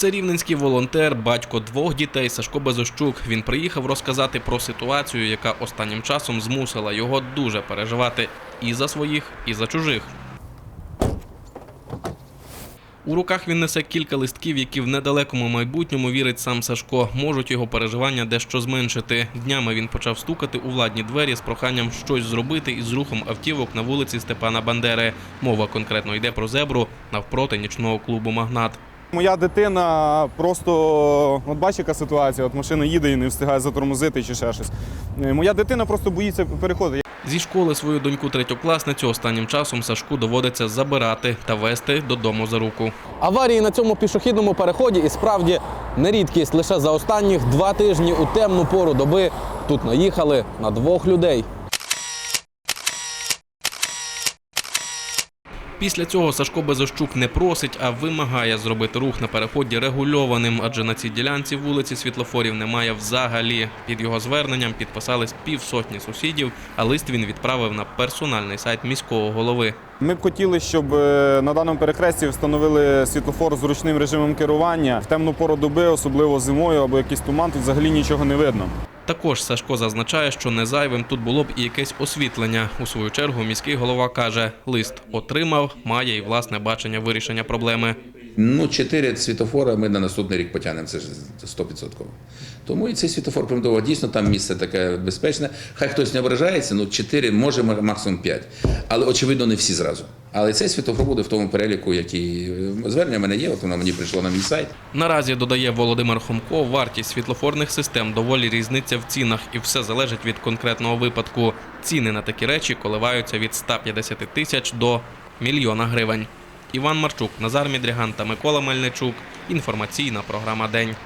Це рівненський волонтер, батько двох дітей Сашко Безощук. Він приїхав розказати про ситуацію, яка останнім часом змусила його дуже переживати і за своїх, і за чужих. У руках він несе кілька листків, які в недалекому майбутньому вірить сам Сашко. Можуть його переживання дещо зменшити. Днями він почав стукати у владні двері з проханням щось зробити із рухом автівок на вулиці Степана Бандери. Мова конкретно йде про зебру навпроти нічного клубу Магнат. Моя дитина просто, от бачиш, яка ситуація, от машина їде і не встигає затормозити чи ще щось. Е, Моя дитина просто боїться переходити. Зі школи свою доньку третьокласницю останнім часом Сашку доводиться забирати та вести додому за руку. Аварії на цьому пішохідному переході і справді не рідкість. Лише за останніх два тижні у темну пору доби тут наїхали на двох людей. Після цього Сашко Безощук не просить, а вимагає зробити рух на переході регульованим, адже на цій ділянці вулиці світлофорів немає взагалі. Під його зверненням підписались півсотні сусідів, а лист він відправив на персональний сайт міського голови. Ми б хотіли, щоб е, на даному перехресті встановили світлофор з ручним режимом керування. В темну пору доби, особливо зимою або якийсь туман, тут взагалі нічого не видно. Також Сашко зазначає, що не зайвим тут було б і якесь освітлення. У свою чергу міський голова каже, лист отримав, має і власне бачення вирішення проблеми. Ну, чотири світофора ми на наступний рік потягнемо, це ж 100%. Тому і цей світофор примдово дійсно там місце таке безпечне. Хай хтось не ображається, ну чотири, може максимум п'ять. Але очевидно, не всі зразу. Але цей світофор буде в тому переліку, який звернення в мене є. От воно мені прийшло на мій сайт. Наразі додає Володимир Хомко, вартість світлофорних систем доволі різниця в цінах, і все залежить від конкретного випадку. Ціни на такі речі коливаються від 150 тисяч до мільйона гривень. Іван Марчук, Назар Мідріган та Микола Мельничук. Інформаційна програма День.